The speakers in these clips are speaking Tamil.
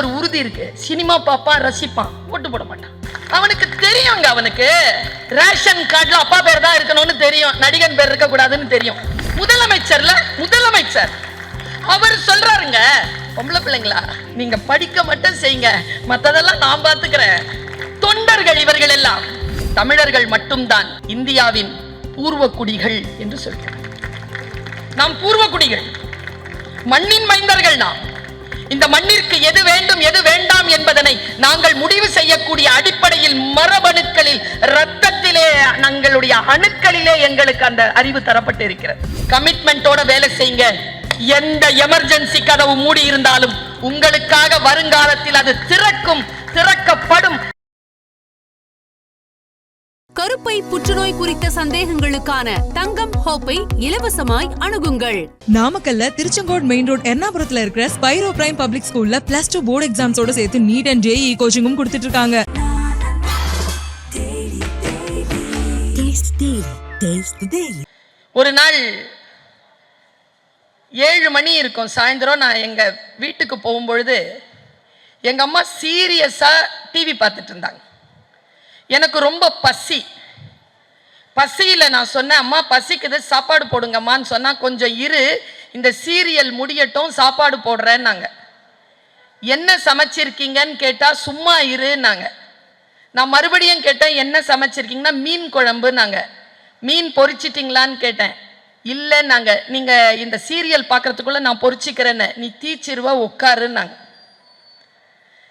ஒரு உறுதி இருக்கு. சினிமா பார்ப்பான் ரசிப்பான். ஓட்டு போட மாட்டான். அவனுக்கு தெரியுங்க அவனுக்கு. ரேஷன் கார்டுல அப்பா பேர் தான் இருக்கணும்னு தெரியும். நடிகன் பேர் இருக்க கூடாதுன்னு தெரியும். முதலமைச்சர்ல முதலமைச்சர். அவர் சொல்றாருங்க பொம்பளை பிள்ளைங்களா நீங்க படிக்க மட்டும் செய்யுங்க. மத்ததெல்லாம் நான் பாத்துக்கிறேன். தொண்டர்கள் இவர்கள் எல்லாம் தமிழர்கள் மட்டும்தான் இந்தியாவின் பூர்வ குடிகள் என்று சொல்கிறார் நாம் பூர்வ குடிகள் மண்ணின் மைந்தர்கள் நாம். இந்த மண்ணிற்கு எது வேண்டும் எது வேண்டாம் என்பதனை நாங்கள் முடிவு செய்யக்கூடிய அடிப்படையில் மரபணுக்களில் ரத்தத்திலே எங்களுடைய அணுக்களிலே எங்களுக்கு அந்த அறிவு தரப்பட்டு இருக்கிறது கமிட்மெண்டோட வேலை செய்யுங்க. எந்த எமர்ஜென்சி கதவு மூடி இருந்தாலும் உங்களுக்காக வருங்காலத்தில் அது திறக்கும் திறக்கப்படும் கருப்பை புற்றுநோய் குறித்த சந்தேகங்களுக்கான தங்கம் ஹோப்பை இலவசமாய் அணுகுங்கள். நாமக்கல்ல திருச்செங்கோடு மெயின் ரோட் எர்ணாபுரத்துல இருக்கிற ஸ்பைரோ பிரைம் பப்ளிக் ஸ்கூல்ல பிளஸ் டூ போர்டு எக்ஸாம்ஸோட சேர்த்து நீட் அண்ட் ஜேஇ கோச்சிங்கும் கொடுத்துட்டு இருக்காங்க ஒரு நாள் ஏழு மணி இருக்கும். சாயந்தரம் நான் எங்க வீட்டுக்கு போகும்பொழுது எங்க அம்மா சீரியஸா டிவி பார்த்துட்டு இருந்தாங்க. எனக்கு ரொம்ப பசி. பசியில் நான் சொன்னேன் அம்மா பசிக்குது சாப்பாடு போடுங்கம்மான்னு சொன்னால் கொஞ்சம் இரு இந்த சீரியல் முடியட்டும் சாப்பாடு போடுறேன்னாங்க. என்ன சமைச்சிருக்கீங்கன்னு கேட்டால் சும்மா இருன்னாங்க. நான் மறுபடியும் கேட்டேன் என்ன சமைச்சிருக்கீங்கன்னா மீன் குழம்புனாங்க மீன் பொறிச்சிட்டிங்களான்னு கேட்டேன். இல்லைன்னாங்க. நீங்கள் இந்த சீரியல் பார்க்குறதுக்குள்ளே நான் பொறிச்சிக்கிறேன்னு நீ தீச்சிருவா உட்காருன்னாங்க.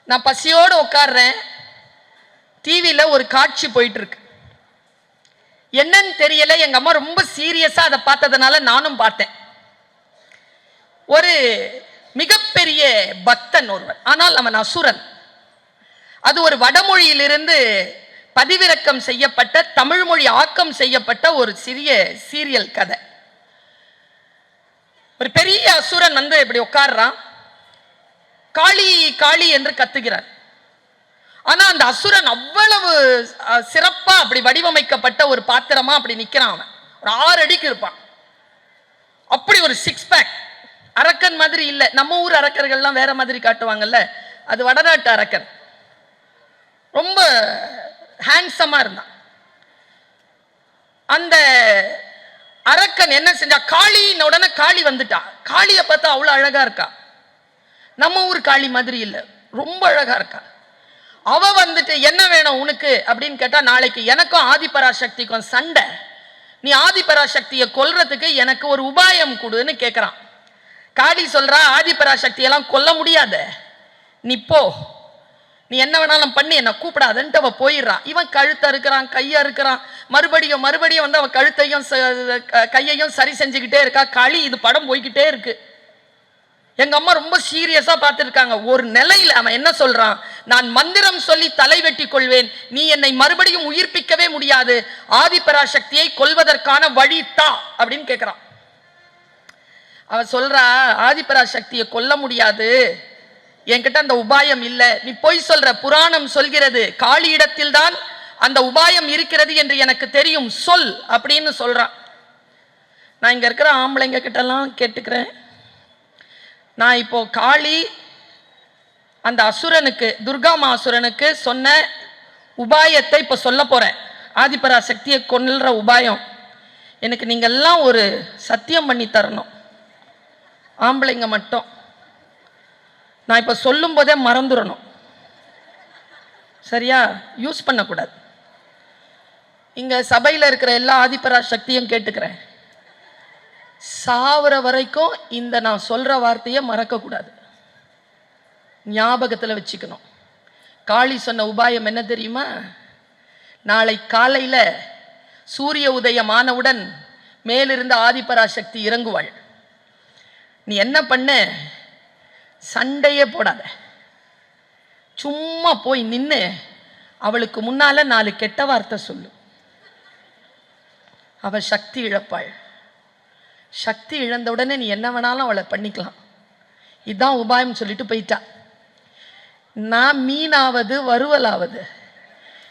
நான் பசியோடு உட்காடுறேன் டிவியில் ஒரு காட்சி போயிட்டுருக்கு என்னன்னு தெரியல. எங்க அம்மா ரொம்ப சீரியஸா அதை பார்த்ததுனால நானும் பார்த்தேன். ஒரு மிகப்பெரிய பக்தன் ஒருவர் ஆனால் அவன் அசுரன். அது ஒரு வடமொழியிலிருந்து பதிவிறக்கம் செய்யப்பட்ட தமிழ் மொழி ஆக்கம் செய்யப்பட்ட ஒரு சிறிய சீரியல் கதை. ஒரு பெரிய அசுரன் வந்து இப்படி உட்கார்றான். காளி காளி என்று கத்துகிறார். ஆனா அந்த அசுரன் அவ்வளவு சிறப்பாக சிறப்பா அப்படி வடிவமைக்கப்பட்ட ஒரு பாத்திரமா அப்படி நிக்கிறான் அவன். ஒரு ஆறு அடிக்கு இருப்பான். அப்படி ஒரு சிக்ஸ் பேக் அரக்கன் மாதிரி இல்லை. நம்ம ஊர் அரக்கர்கள்லாம் வேற மாதிரி காட்டுவாங்கல்ல. அது வடநாட்டு அரக்கன். ரொம்ப ஹேண்ட்ஸமாக இருந்தான். அந்த அரக்கன் என்ன செஞ்சா காளின்னு உடனே காளி வந்துட்டா. காளியை பார்த்தா அவ்வளோ அழகா இருக்கா. நம்ம ஊர் காளி மாதிரி இல்லை. ரொம்ப அழகா இருக்கா. அவ வந்துட்டு என்ன வேணும் உனக்கு அப்படின்னு கேட்டா நாளைக்கு எனக்கும் ஆதிபராசக்திக்கும் சண்டை. நீ ஆதிபராசக்தியை கொல்றதுக்கு எனக்கு ஒரு உபாயம் கொடுன்னு கேட்குறான் காளி சொல்றா ஆதிபராசக்தியெல்லாம் கொல்ல முடியாத. நீ போ. நீ என்ன வேணாலும் பண்ணி என்ன கூப்பிடாதன்ட்டு அவன் போயிடுறான். இவன் கழுத்தை இருக்கிறான் கையா இருக்கிறான் மறுபடியும் மறுபடியும் வந்து அவன் கழுத்தையும் ச- கையையும் சரி செஞ்சுக்கிட்டே இருக்கா. களி இது படம் போய்க்கிட்டே இருக்கு. எங்க அம்மா ரொம்ப சீரியஸா பார்த்துருக்காங்க. ஒரு நிலையில அவன் என்ன சொல்றான்? நான் மந்திரம் சொல்லி தலை வெட்டி கொள்வேன். நீ என்னை மறுபடியும் உயிர்ப்பிக்கவே முடியாது. ஆதிபராசக்தியை கொல்வதற்கான வழி தா அப்படின்னு கேட்கிறான் அவன் சொல்றா ஆதிபராசக்தியை கொல்ல முடியாது. என்கிட்ட அந்த உபாயம் இல்லை. நீ பொய் சொல்ற புராணம் சொல்கிறது. காளியிடத்தில் தான் அந்த உபாயம் இருக்கிறது என்று எனக்கு தெரியும். சொல் அப்படின்னு சொல்றான். நான் இங்க இருக்கிற ஆம்பளைங்க கிட்டலாம் கேட்டுக்கிறேன். நான் இப்போ காளி அந்த அசுரனுக்கு துர்காமா அசுரனுக்கு சொன்ன உபாயத்தை இப்போ சொல்ல ஆதிபரா சக்தியை கொல்ற உபாயம். எனக்கு நீங்கள்லாம் ஒரு சத்தியம் பண்ணி தரணும். ஆம்பளைங்க மட்டும். நான் இப்போ சொல்லும் போதே மறந்துடணும். சரியா? யூஸ் பண்ணக்கூடாது. இங்கே சபையில் இருக்கிற எல்லா ஆதிபரா சக்தியும் கேட்டுக்கிறேன். சாவர வரைக்கும் இந்த நான் சொல்கிற வார்த்தையை மறக்கக்கூடாது. ஞாபகத்தில் வச்சுக்கணும். காளி சொன்ன உபாயம் என்ன தெரியுமா? நாளை காலையில் சூரிய உதயம் ஆனவுடன் மேலிருந்து ஆதிபராசக்தி இறங்குவாள். நீ என்ன பண்ண? சண்டையே போடாத. சும்மா போய் நின்று அவளுக்கு முன்னால நாலு கெட்ட வார்த்தை சொல்லு. அவள் சக்தி இழப்பாள். சக்தி இழந்த உடனே நீ என்ன வேணாலும் அவளை பண்ணிக்கலாம். இதான் உபாயம் சொல்லிட்டு போயிட்டா. நான் மீனாவது வறுவலாவது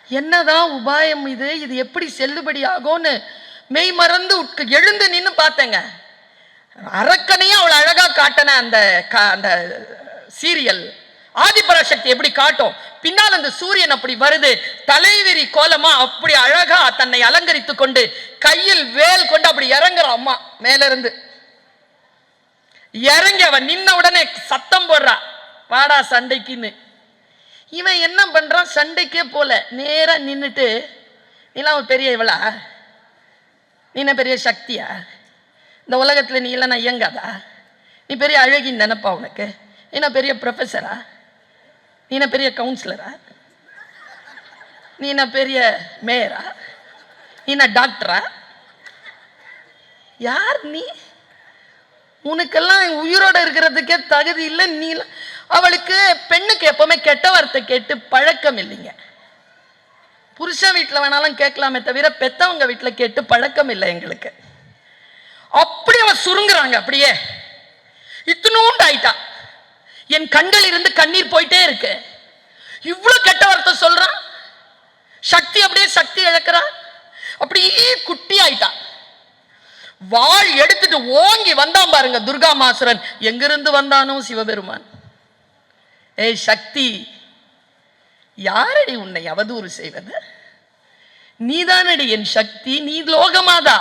என்னதான் உபாயம் இது? இது எப்படி செல்லுபடி ஆகும்னு மெய் மறந்து உட்க எழுந்து நின்று பார்த்தேங்க. அரக்கனையும் அவளை அழகாக காட்டின அந்த அந்த சீரியல். ஆதிபராசக்தி எப்படி காட்டும்? பின்னால் அந்த சூரியன் அப்படி வருது. தலைவிரி கோலமா அப்படி அழகா தன்னை அலங்கரித்துக் கொண்டு கையில் வேல் கொண்டு அப்படி இறங்குற அம்மா மேல இருந்து இறங்கி அவன் நின்ன உடனே சத்தம் போடுறா. வாடா சண்டைக்குன்னு. இவன் என்ன பண்றான்? சண்டைக்கே போல. நேரா நின்னுட்டு நீலாம் பெரிய இவளா? நீ என்ன பெரிய சக்தியா? இந்த உலகத்துல நீ இல்லைன்னா இயங்காதா? நீ பெரிய அழகின்னு நினைப்பா உனக்கு? என்ன பெரிய ப்ரொஃபஸரா நீ என்ன பெரிய கவுன்சிலரா நீ என்ன பெரிய மேயரா நீ என்ன டாக்டரா யார் நீ? உனக்கெல்லாம் உயிரோட இருக்கிறதுக்கே தகுதி இல்லை நீ அவளுக்கு பெண்ணுக்கு எப்பவுமே கெட்ட வார்த்தை கேட்டு பழக்கம் இல்லைங்க. புருஷன் வீட்டில் வேணாலும் கேட்கலாமே தவிர பெத்தவங்க வீட்டில் கேட்டு பழக்கம் இல்லை எங்களுக்கு. அப்படி அவ சுருங்குறாங்க அப்படியே. இத்தனும் என் கண்கள் இருந்து கண்ணீர் போயிட்டே இருக்கு. இவ்வளவு கெட்ட வார்த்தை சொல்றான். சக்தி அப்படியே சக்தி இழக்கிறான் அப்படியே குட்டி ஆயிட்டான் வாள் எடுத்துட்டு ஓங்கி வந்தான் பாருங்க துர்கா மாசுரன். எங்கிருந்து வந்தானோ சிவபெருமான். ஏய் சக்தி யாரடி உன்னை அவதூறு செய்வது? நீதானடி என் சக்தி நீ லோகமாதா?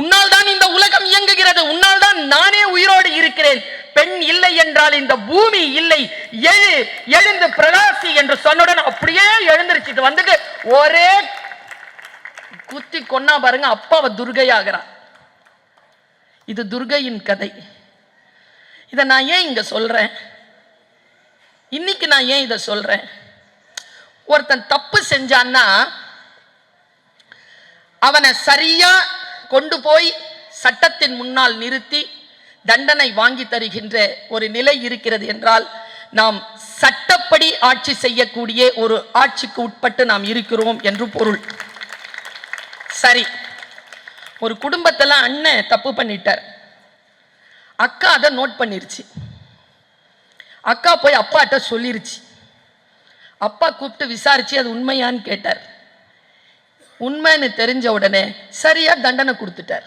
உன்னால் தான் இந்த உலகம் இயங்குகிறது. உன்னால் தான் நானே உயிரோடு இருக்கிறேன். பெண் இல்லை என்றால் இந்த பூமி இல்லை. எழு எழுந்து பிரகாசி என்று சொன்னுடன் அப்படியே எழுந்திருச்சிட்டு வந்துட்டு ஒரே குத்தி கொன்னா பாருங்க அப்பா அவ துர்கையாகிறா இது துர்கையின் கதை. இதை நான் ஏன் இங்க சொல்றேன்? இன்னைக்கு நான் ஏன் இதை சொல்றேன்? ஒருத்தன் தப்பு செஞ்சான்னா அவனை சரியா கொண்டு போய் சட்டத்தின் முன்னால் நிறுத்தி தண்டனை வாங்கி தருகின்ற ஒரு நிலை இருக்கிறது என்றால் நாம் சட்டப்படி ஆட்சி செய்யக்கூடிய ஒரு ஆட்சிக்கு உட்பட்டு நாம் இருக்கிறோம் என்று பொருள். சரி. ஒரு குடும்பத்தில் அண்ணன் தப்பு பண்ணிட்டார். அக்கா அதை நோட் பண்ணிருச்சு. அக்கா போய் அப்பாட்ட சொல்லிருச்சு. அப்பா கூப்பிட்டு விசாரிச்சு அது உண்மையான்னு கேட்டார். உண்மைன்னு தெரிஞ்ச உடனே சரியா தண்டனை கொடுத்துட்டார்.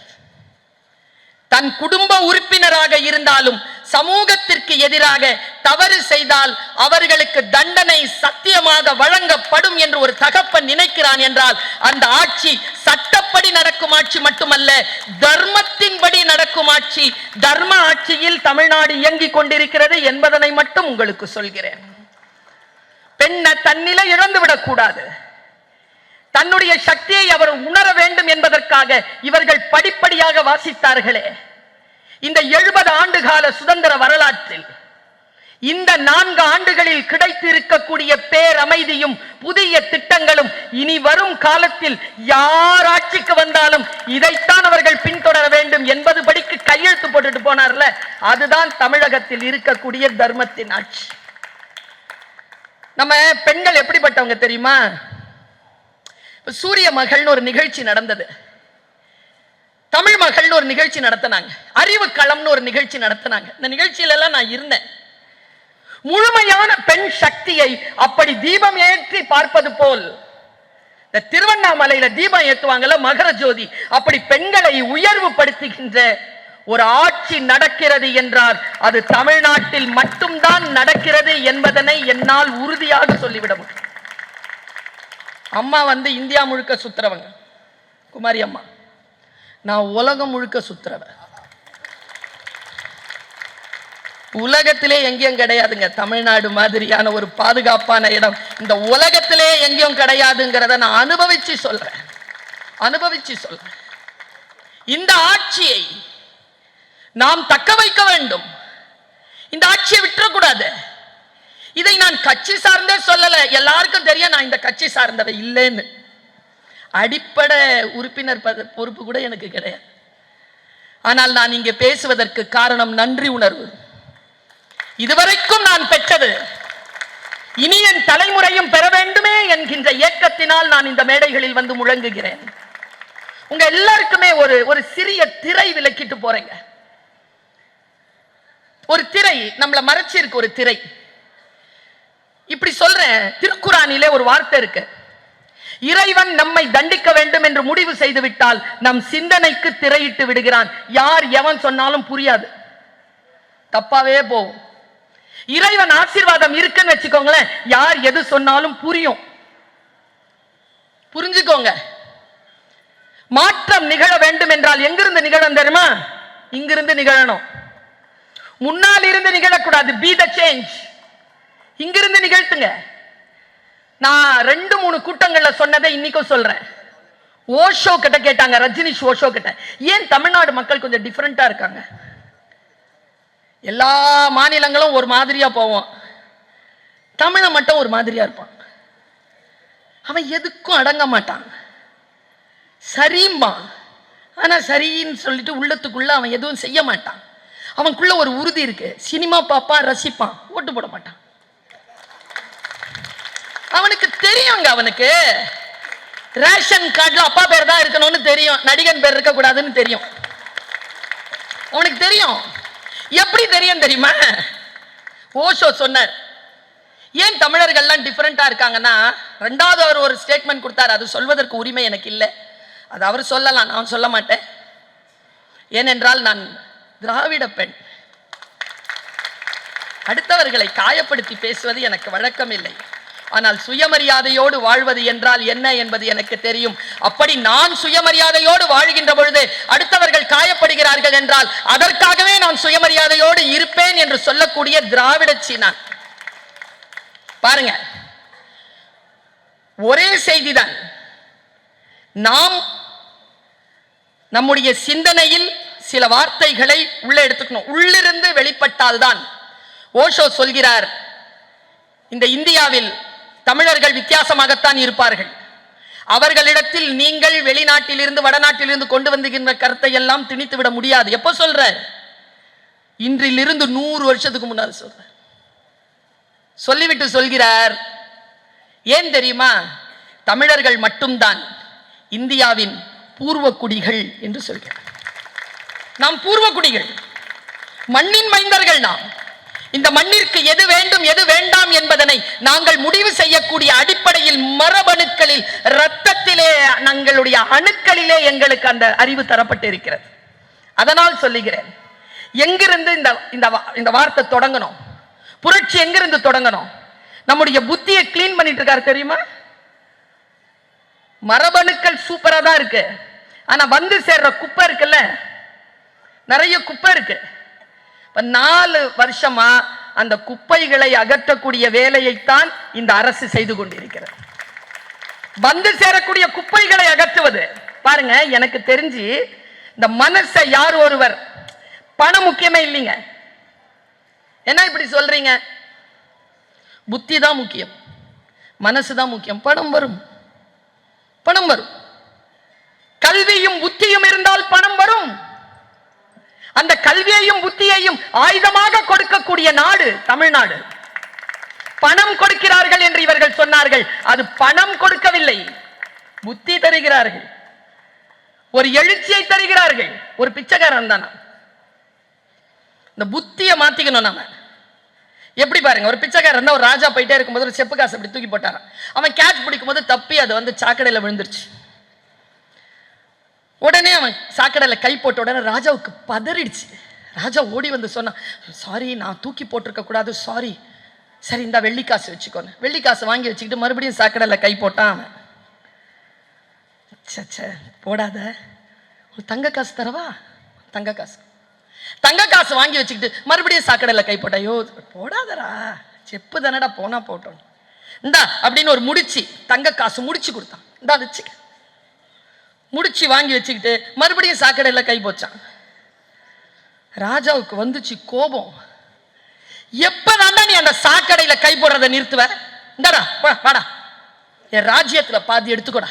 தன் குடும்ப உறுப்பினராக இருந்தாலும் சமூகத்திற்கு எதிராக தவறு செய்தால் அவர்களுக்கு தண்டனை சத்தியமாக வழங்கப்படும் என்று ஒரு தகப்பன் நினைக்கிறான் என்றால் அந்த ஆட்சி சட்டப்படி நடக்கும் ஆட்சி மட்டுமல்ல தர்மத்தின்படி நடக்கும் ஆட்சி தர்ம ஆட்சியில் தமிழ்நாடு இயங்கிக் கொண்டிருக்கிறது என்பதனை மட்டும் உங்களுக்கு சொல்கிறேன். பெண்ணை தன்னிலை இழந்து விடக்கூடாது தன்னுடைய சக்தியை அவர் உணர வேண்டும் என்பதற்காக இவர்கள் படிப்படியாக வாசித்தார்களே. இந்த எழுபது ஆண்டு கால சுதந்திர வரலாற்றில் இந்த நான்கு ஆண்டுகளில் கிடைத்திருக்கக்கூடிய பேரமைதியும் புதிய திட்டங்களும் இனி வரும் காலத்தில் யார் ஆட்சிக்கு வந்தாலும் இதைத்தான் அவர்கள் பின்தொடர வேண்டும் என்பது படிக்கு கையெழுத்து போட்டுட்டு போனார்ல. அதுதான் தமிழகத்தில் இருக்கக்கூடிய தர்மத்தின் ஆட்சி. நம்ம பெண்கள் எப்படிப்பட்டவங்க தெரியுமா? சூரிய மகள்னு ஒரு நிகழ்ச்சி நடந்தது. தமிழ் மகள்னு ஒரு நிகழ்ச்சி நடத்தினாங்க. அறிவு களம்னு ஒரு நிகழ்ச்சி நடத்தினாங்க. இந்த நிகழ்ச்சியில எல்லாம் நான் இருந்தேன். முழுமையான பெண் சக்தியை அப்படி தீபம் ஏற்றி பார்ப்பது போல் இந்த திருவண்ணாமலையில தீபம் ஏற்றுவாங்கல்ல மகர ஜோதி அப்படி பெண்களை உயர்வு படுத்துகின்ற ஒரு ஆட்சி நடக்கிறது என்றால் அது தமிழ்நாட்டில் மட்டும்தான் நடக்கிறது என்பதனை என்னால் உறுதியாக சொல்லிவிட முடியும். அம்மா வந்து இந்தியா முழுக்க சுத்துறவங்க. குமாரி அம்மா. நான் உலகம் முழுக்க சுத்துறவன் உலகத்திலே எங்கேயும் கிடையாதுங்க. தமிழ்நாடு மாதிரியான ஒரு பாதுகாப்பான இடம். இந்த உலகத்திலே எங்கேயும் கிடையாதுங்கிறத நான் அனுபவிச்சு சொல்றேன். அனுபவிச்சு சொல்றேன். இந்த ஆட்சியை நாம் தக்க வைக்க வேண்டும். இந்த ஆட்சியை விட்டுறக்கூடாது. இதை நான் கட்சி சார்ந்தே சொல்லல. எல்லாருக்கும் தெரிய நான் இந்த கட்சி சார்ந்தவை இல்லைன்னு. அடிப்படை உறுப்பினர் பொறுப்பு கூட எனக்கு கிடையாது. ஆனால் நான் இங்கே பேசுவதற்கு காரணம் நன்றி உணர்வு. இதுவரைக்கும் நான் பெற்றது இனி என் தலைமுறையும் பெற வேண்டுமே என்கின்ற இயக்கத்தினால் நான் இந்த மேடைகளில் வந்து முழங்குகிறேன். உங்க எல்லாருக்குமே ஒரு ஒரு சிறிய திரை விலக்கிட்டு போறேங்க. ஒரு திரை நம்மளை மறைச்சிருக்கு ஒரு திரை. இப்படி சொல்றேன். திருக்குறானிலே ஒரு வார்த்தை இருக்கு. இறைவன் நம்மை தண்டிக்க வேண்டும் என்று முடிவு செய்து விட்டால் நம் சிந்தனைக்கு திரையிட்டு விடுகிறான். யார் எவன் சொன்னாலும் புரியாது. தப்பாவே போகும். இறைவன் ஆசீர்வாதம் இருக்குன்னு வச்சுக்கோங்களேன். யார் எது சொன்னாலும் புரியும். புரிஞ்சுக்கோங்க. மாற்றம் நிகழ வேண்டும் என்றால் எங்கிருந்து நிகழும் தெரியுமா? இங்கிருந்து நிகழணும். முன்னால் இருந்து நிகழக்கூடாது. பி த சேஞ்ச் இங்கிருந்து நிகழ்த்துங்க. நான் ரெண்டு மூணு கூட்டங்கள்ல சொன்னதை இன்னைக்கும் சொல்றேன். ஓஷோ கிட்ட கேட்டாங்க ரஜினிஷ் ஓஷோ கிட்ட. ஏன் தமிழ்நாடு மக்கள் கொஞ்சம் டிஃப்ரெண்டா இருக்காங்க? எல்லா மாநிலங்களும் ஒரு மாதிரியா போவோம். தமிழை மட்டும் ஒரு மாதிரியா இருப்பான். அவன் எதுக்கும் அடங்க மாட்டான். சரிம்பான். ஆனா சரின்னு சொல்லிட்டு உள்ளத்துக்குள்ள அவன் எதுவும் செய்ய மாட்டான். அவனுக்குள்ள ஒரு உறுதி இருக்கு. சினிமா பார்ப்பான் ரசிப்பான். ஓட்டு போட மாட்டான். அவனுக்கு தெரியுங்க அவனுக்கு. ரேஷன் கார்டுல அப்பா பேர் தான் இருக்கணும்னு தெரியும். நடிகன் பேர் இருக்க கூடாதுன்னு தெரியும். அவனுக்கு தெரியும். எப்படி தெரியும் தெரியுமா? ஓஷோ சொன்னார். ஏன் தமிழர்கள்லாம் டிஃப்ரெண்ட்டாக இருக்காங்கன்னா ரெண்டாவது அவர் ஒரு ஸ்டேட்மெண்ட் கொடுத்தார். அது சொல்வதற்கு உரிமை எனக்கு இல்லை. அது அவர் சொல்லலாம். நான் சொல்ல மாட்டேன். ஏனென்றால் நான் திராவிட பெண். அடுத்தவர்களை காயப்படுத்தி பேசுவது எனக்கு வழக்கம் இல்லை ஆனால் சுயமரியாதையோடு வாழ்வது என்றால் என்ன என்பது எனக்கு தெரியும். அப்படி நான் சுயமரியாதையோடு வாழ்கின்ற பொழுது அடுத்தவர்கள் காயப்படுகிறார்கள் என்றால் அதற்காகவே நான் சுயமரியாதையோடு இருப்பேன் என்று சொல்லக்கூடிய திராவிட சீனான் பாருங்க. ஒரே செய்திதான். நாம் நம்முடைய சிந்தனையில் சில வார்த்தைகளை உள்ள எடுத்துக்கணும். உள்ளிருந்து வெளிப்பட்டால்தான். ஓஷோ சொல்கிறார் இந்த இந்தியாவில் தமிழர்கள் வித்தியாசமாகத்தான் இருப்பார்கள். அவர்களிடத்தில் நீங்கள் வெளிநாட்டிலிருந்து வடநாட்டிலிருந்து கொண்டு வந்துகின்ற கருத்தை எல்லாம் திணித்து விட முடியாது. எப்போ சொல்ற? இன்றிலிருந்து நூறு வருஷத்துக்கு முன்னால் சொல்ற. சொல்லிவிட்டு சொல்கிறார் ஏன் தெரியுமா? தமிழர்கள் மட்டும்தான் இந்தியாவின் பூர்வ குடிகள் என்று சொல்கிறார். நாம் பூர்வ குடிகள் மண்ணின் மைந்தர்கள் நாம். இந்த மண்ணிற்கு எது வேண்டும் எது வேண்டாம் என்பதனை நாங்கள் முடிவு செய்யக்கூடிய அடிப்படையில் மரபணுக்களில் இரத்தத்திலே நம்மளுடைய அணுக்களிலே எங்களுக்கு அந்த அறிவு தரப்பட்டு இருக்கிறது அதனால் சொல்லுகிறேன் எங்கிருந்து இந்த இந்த வா- இந்த வார்த்தை தொடங்கணும்? புரட்சி எங்கிருந்து தொடங்கணும்? நம்முடைய புத்தியை க்ளீன் பண்ணிட்டு இருக்காரு தெரியுமா? மரபணுக்கள் சூப்பரா தான் இருக்கு. ஆனா வந்து சேர்ற குப்பை இருக்குல்ல? நிறைய குப்பை இருக்கு. நாலு வருஷமா அந்த குப்பைகளை அகற்றக்கூடிய வேலையைத்தான் இந்த அரசு செய்து கொண்டிருக்கிறது. வந்து சேரக்கூடிய குப்பைகளை அகற்றுவது. பாருங்க எனக்கு தெரிஞ்சு இந்த மனசை யார் ஒருவர் பணம் முக்கியமே இல்லைங்க. என்ன இப்படி சொல்றீங்க? புத்தி தான் முக்கியம். மனசு தான் முக்கியம். பணம் வரும். பணம் வரும். கல்வியும் புத்தியும் இருந்தால் பணம் வரும். அந்த கல்வியையும் புத்தியையும் ஆயுதமாக கொடுக்கக்கூடிய நாடு தமிழ்நாடு. பணம் கொடுக்கிறார்கள் என்று இவர்கள் சொன்னார்கள். அது பணம் கொடுக்கவில்லை. புத்தி தருகிறார்கள். ஒரு எழுச்சியை தருகிறார்கள். ஒரு பிச்சைக்காரன் தானா? இந்த புத்தியை மாத்திக்கணும் நாம. எப்படி பாருங்க ஒரு பிச்சைக்காரன் ஒரு ராஜா போயிட்டே இருக்கும்போது ஒரு செப்பு காசு அப்படி தூக்கி போட்டாரான் அவன் கேட்ச் பிடிக்கும் போது தப்பி அது வந்து சாக்கடையில விழுந்துருச்சு. உடனே அவன் சாக்கடையில் கை போட்ட உடனே ராஜாவுக்கு பதறிடுச்சு. ராஜா ஓடி வந்து சொன்னான் சாரி நான் தூக்கி போட்டிருக்க கூடாது. சாரி சரி இந்த வெள்ளி காசு வச்சுக்கோன்னு. வெள்ளி காசு வாங்கி வச்சுக்கிட்டு மறுபடியும் சாக்கடையில் கை போட்டான் அவன். ச்சே, ச்சே போடாத. ஒரு தங்க காசு தரவா? தங்க காசு. தங்க காசு வாங்கி வச்சுக்கிட்டு மறுபடியும் சாக்கடையில் கை போட்டா ஐயோ போடாதடா. செப்பு தானடா போனா போட்டோம் இந்தா அப்படின்னு ஒரு முடிச்சு தங்க காசு முடிச்சு கொடுத்தான். இந்தா வச்சுக்க. முடிச்சு வாங்கி வச்சுக்கிட்டு மறுபடியும் சாக்கடையில் கை போச்சான். ராஜாவுக்கு வந்துச்சு கோபம். எப்பதான்டா நீ அந்த சாக்கடையில் கை போடுறதை நிறுத்துவ? இந்தாடா வா, வாடா. என் ராஜ்யத்தில் பாதி எடுத்துக்கோடா.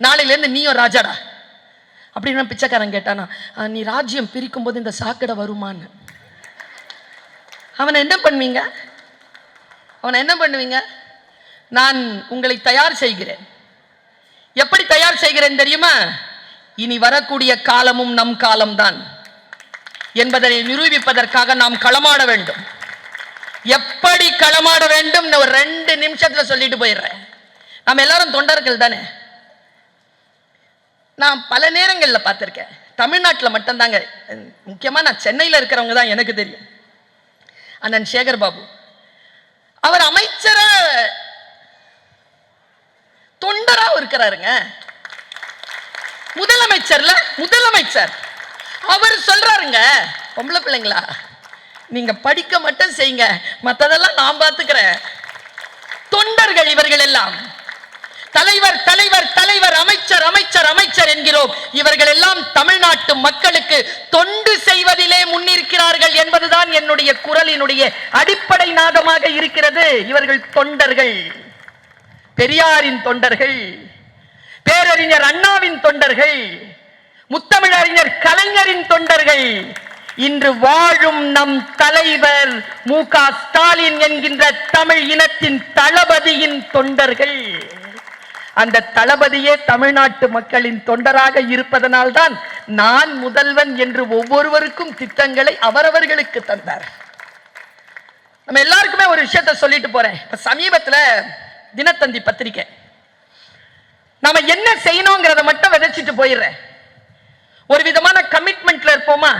நாளையிலேருந்து நீயும் ராஜாடா. அப்படின்னு பிச்சைக்காரன் கேட்டானா நீ ராஜ்யம் பிரிக்கும் போது இந்த சாக்கடை வருமான்னு. அவனை என்ன பண்ணுவீங்க? அவனை என்ன பண்ணுவீங்க? நான் உங்களை தயார் செய்கிறேன். எப்படி தயார் செய்கிறேன் தெரியுமா? இனி வரக்கூடிய காலமும் நம் காலம்தான் என்பதை நிரூபிப்பதற்காக நாம் களமாட வேண்டும். எப்படி களமாட வேண்டும்? ஒரு ரெண்டு நிமிஷத்துல சொல்லிட்டு போயிடுறேன். நம்ம எல்லாரும் தொண்டர்கள் தானே? நான் பல நேரங்களில் பார்த்துருக்கேன். தமிழ்நாட்டில் மட்டும்தாங்க. முக்கியமாக நான் சென்னையில் இருக்கிறவங்க தான் எனக்கு தெரியும். அண்ணன் சேகர் பாபு. அவர் அமைச்சரா தொண்டரா இருக்கிறாருங்க. முதலமைச்சர்ல முதலமைச்சர். அவர் சொல்றாருங்க பொம்பளை பிள்ளைங்களா நீங்க படிக்க மட்டும் செய்யுங்க. மத்ததெல்லாம் நான் பார்த்துக்கிறேன் தொண்டர்கள் இவர்கள் எல்லாம். தலைவர் தலைவர் தலைவர் அமைச்சர் அமைச்சர் அமைச்சர் என்கிறோம். இவர்கள் எல்லாம் தமிழ்நாட்டு மக்களுக்கு தொண்டு செய்வதிலே முன்னிருக்கிறார்கள் என்பதுதான் என்னுடைய குரலினுடைய அடிப்படை நாதமாக இருக்கிறது. இவர்கள் தொண்டர்கள். பெரியாரின் தொண்டர்கள் பேரறிஞர் அண்ணாவின் தொண்டர்கள் முத்தமிழறிஞர் கலைஞரின் தொண்டர்கள் இன்று வாழும் நம் தலைவர் மு. க. ஸ்டாலின் என்கின்ற தமிழ் இனத்தின் தளபதியின் தொண்டர்கள். அந்த தளபதியே தமிழ்நாட்டு மக்களின் தொண்டராக இருப்பதனால்தான் நான் முதல்வன் என்று ஒவ்வொருவருக்கும் திட்டங்களை அவரவர்களுக்கு தந்தார். நம்ம எல்லாருக்குமே ஒரு விஷயத்த சொல்லிட்டு போறேன். இப்ப சமீபத்துல தினத்தந்தி பத்திரிக்கை. நாம என்ன செய்யணுங்கிறத மட்டும் விதைச்சிட்டு போயிடுறேன். ஒரு விதமான கமிட்மெண்ட்ல இருப்போமா?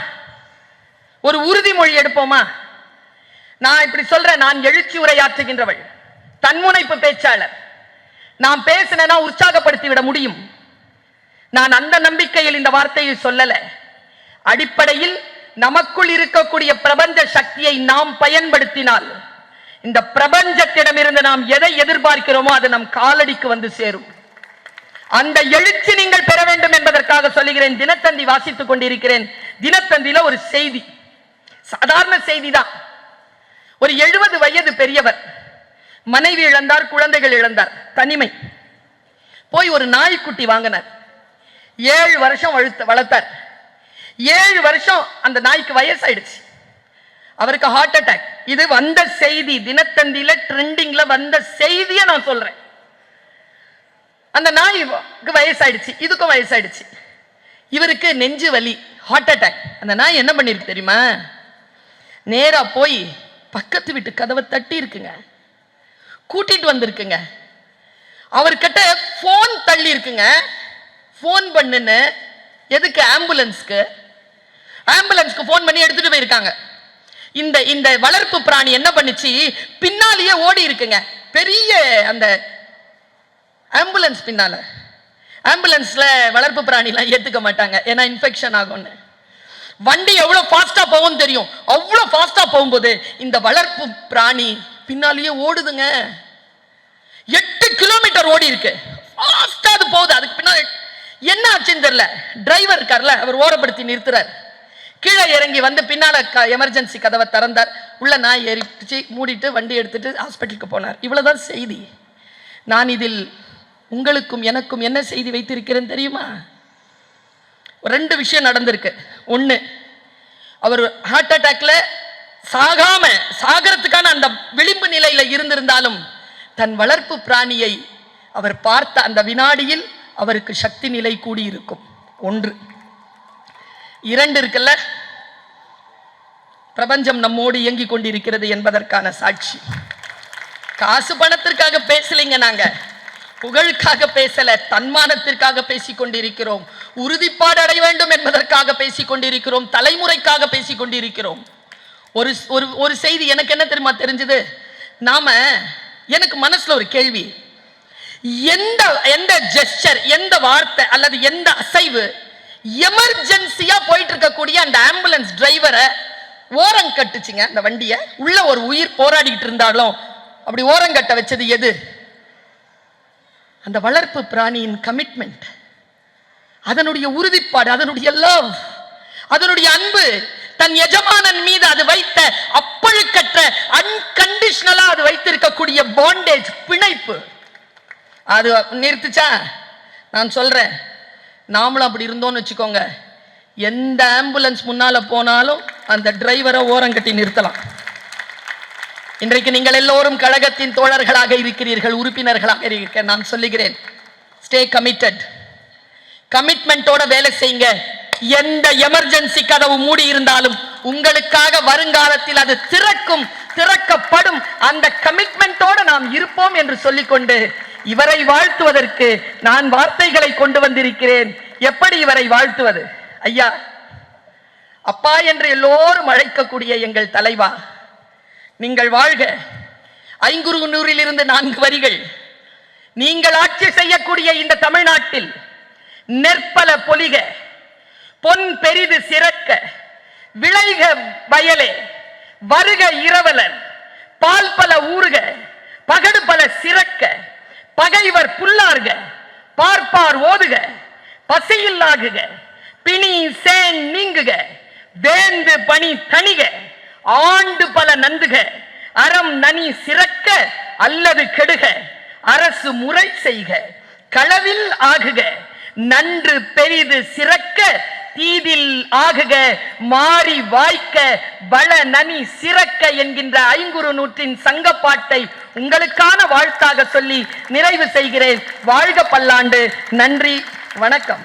ஒரு உறுதிமொழி எடுப்போமா? நான் இப்படி சொல்றேன் நான் எழுச்சி உரையாற்றுகின்றவள் தன்முனைப்பு பேச்சாளர். நான் பேசினா உற்சாகப்படுத்தி விட முடியும். நான் அந்த நம்பிக்கையில் இந்த வார்த்தையை சொல்லல. அடிப்படையில் நமக்குள் இருக்கக்கூடிய பிரபஞ்ச சக்தியை நாம் பயன்படுத்தினால் இந்த பிரபஞ்சத்திடமிருந்து நாம் எதை எதிர்பார்க்கிறோமோ அது நம் காலடிக்கு வந்து சேரும். அந்த எழுச்சி நீங்கள் பெற வேண்டும் என்பதற்காக சொல்லுகிறேன் தினத்தந்தி வாசித்துக் கொண்டிருக்கிறேன். தினத்தந்தியில ஒரு செய்தி சாதாரண செய்தி தான். ஒரு எழுபது வயது பெரியவர் மனைவி இழந்தார் குழந்தைகள் இழந்தார் தனிமை. போய் ஒரு நாய்க்குட்டி வாங்கினார். ஏழு வருஷம் வளர்த்தார். ஏழு வருஷம் அந்த நாய்க்கு வயசாயிடுச்சு. அவருக்கு ஹார்ட் அட்டாக் இது வந்த செய்தி தினத்தந்தியில ட்ரெண்டிங்ல வந்த செய்தியை நான் சொல்றேன். அந்த நாய்க்கு வயசாயிடுச்சு இதுக்கும் வயசாயிடுச்சு. இவருக்கு நெஞ்சு வலி ஹார்ட் அட்டாக் அந்த நாய் என்ன பண்ணிருக்கு தெரியுமா? நேரா போய் பக்கத்து வீட்டு கதவை தட்டி இருக்குங்க. கூட்டிட்டு வந்திருக்குங்க. அவர்கிட்ட ஃபோன் தள்ளி இருக்குங்க. ஃபோன் பண்ணுன்னு எதுக்கு ஆம்புலன்ஸ்க்கு ஆம்புலன்ஸ்க்கு ஃபோன் பண்ணி எடுத்துட்டு போயிருக்காங்க. இந்த இந்த வளர்ப்பு பிராணி என்ன பண்ணுச்சு? பின்னாலேயே ஓடி இருக்குங்க. பெரிய அந்த ஆம்புலன்ஸ் பின்னால. ஆம்புலன்ஸ்ல வளர்ப்பு பிராணிலாம் ஏத்துக்க மாட்டாங்க. ஏன்னா இன்ஃபெக்ஷன் ஆகும்னு. வண்டி எவ்வளவு ஃபாஸ்டா போகும் தெரியும். அவ்வளவு ஃபாஸ்டா போகும்போது இந்த வளர்ப்பு பிராணி பின்னாலேயே ஓடுதுங்க. எட்டு கிலோமீட்டர் ஓடி இருக்கு. ஃபாஸ்டா அது போகுது. அதுக்கு பின்னாடி என்ன ஆச்சுன்னு தெரியல. டிரைவர் இருக்கார்ல அவர் ஓரப்படுத்தி நிறுத்துறாரு. கீழே இறங்கி வந்து பின்னால எமர்ஜென்சி கதவை திறந்தார். உள்ள நாய் ஏறிச்சு மூடிட்டு வண்டி எடுத்துட்டு ஹாஸ்பிட்டலுக்கு போனார். இவ்வளவுதான் செய்தி. நான் இதில் உங்களுக்கும் எனக்கும் என்ன செய்தி வைத்திருக்கிறேன் தெரியுமா? ரெண்டு விஷயம் நடந்திருக்கு. ஒன்று அவர் ஹார்ட் அட்டாக்ல சாகாம சாகரத்துக்கான அந்த விளிம்பு நிலையில இருந்திருந்தாலும் தன் வளர்ப்பு பிராணியை அவர் பார்த்த அந்த வினாடியில் அவருக்கு சக்தி நிலை கூடியிருக்கும். ஒன்று இரண்டு இருக்குல்ல? பிரபஞ்சம் நம்மோடு இயங்கிக் கொண்டிருக்கிறது என்பதற்கான சாட்சி. காசு பணத்திற்காக பேசலைங்க நாங்க. புகழுக்காக பேசல தன்மானத்திற்காக பேசிக் கொண்டிருக்கிறோம். உறுதிப்பாடு அடைய வேண்டும் என்பதற்காக பேசிக் கொண்டிருக்கிறோம். தலைமுறைக்காக பேசிக் கொண்டிருக்கிறோம். ஒரு ஒரு ஒரு செய்தி எனக்கு என்ன தெரியுமா தெரிஞ்சது? நாம எனக்கு மனசுல ஒரு கேள்வி. எந்த எந்த ஜெஸ்டர் எந்த வார்த்தை அல்லது எந்த அசைவு எமர்ஜென்சியா போயிட்டு இருக்கக்கூடிய அந்த ஆம்புலன்ஸ் டிரைவரை ஓரம் கட்டுச்சுங்க அந்த வண்டியை. உள்ள ஒரு உயிர் போராடிக்கிட்டு இருந்தாலும் அப்படி ஓரங்கட்ட வச்சது எது? அந்த வளர்ப்பு பிராணியின் கமிட்மெண்ட் அதனுடைய உறுதிப்பாடு அதனுடைய லவ் அதனுடைய அன்பு தன் எஜமானன் மீது அது வைத்த அப்பழுக்கற்ற அன்கண்டிஷனலா அது வைத்திருக்கக்கூடிய பாண்டேஜ் பிணைப்பு. அது நிறுத்துச்சா? நான் சொல்றேன். நாமளும் அப்படி இருந்தோம்னு வச்சுக்கோங்க. எந்த ஆம்புலன்ஸ் முன்னால போனாலும் அந்த டிரைவரை ஓரங்கட்டி நிறுத்தலாம். இன்றைக்கு நீங்கள் எல்லோரும் கழகத்தின் தோழர்களாக இருக்கிறீர்கள் உறுப்பினர்களாக இருக்க நான் சொல்லுகிறேன். ஸ்டே கமிட்டட் கமிட்மெண்டோட வேலை செய்யுங்க. எந்த எமர்ஜென்சி கதவு மூடி இருந்தாலும் உங்களுக்காக வருங்காலத்தில் அது திறக்கும் திறக்கப்படும் அந்த கமிட்மெண்ட்டோட நாம் இருப்போம் என்று சொல்லிக்கொண்டு இவரை வாழ்த்துவதற்கு நான் வார்த்தைகளை கொண்டு வந்திருக்கிறேன். எப்படி இவரை வாழ்த்துவது? ஐயா அப்பா என்று எல்லோரும் அழைக்கக்கூடிய எங்கள் தலைவா நீங்கள் வாழ்க. ஐங்குறுநூறிலிருந்து நான்கு வரிகள். நீங்கள் ஆட்சி செய்யக்கூடிய இந்த தமிழ்நாட்டில் நெற்பல பொலிக பொன் பெரிது சிறக்க விளைக வயலே வருக இரவலர் பால் பல ஊறுக பகடு பல சிறக்க பகைவர் புல்லார்க பார்ப்பார் ஓதுக பசியில்லாகுக பிணி சேன் நீங்குக வேந்து பணி தணிக ஆண்டு பல நந்துக அறம் நனி சிறக்க அல்லது கெடுக அரசு முறை செய்க களவில் ஆகுக நன்று பெரிது சிறக்க தீதில் ஆகுக மாறி வாய்க்க பல நனி சிறக்க என்கின்ற ஐங்குறு நூற்றின் சங்கப்பாட்டை உங்களுக்கான வாழ்த்தாக சொல்லி நிறைவு செய்கிறேன். வாழ்க பல்லாண்டு நன்றி வணக்கம்.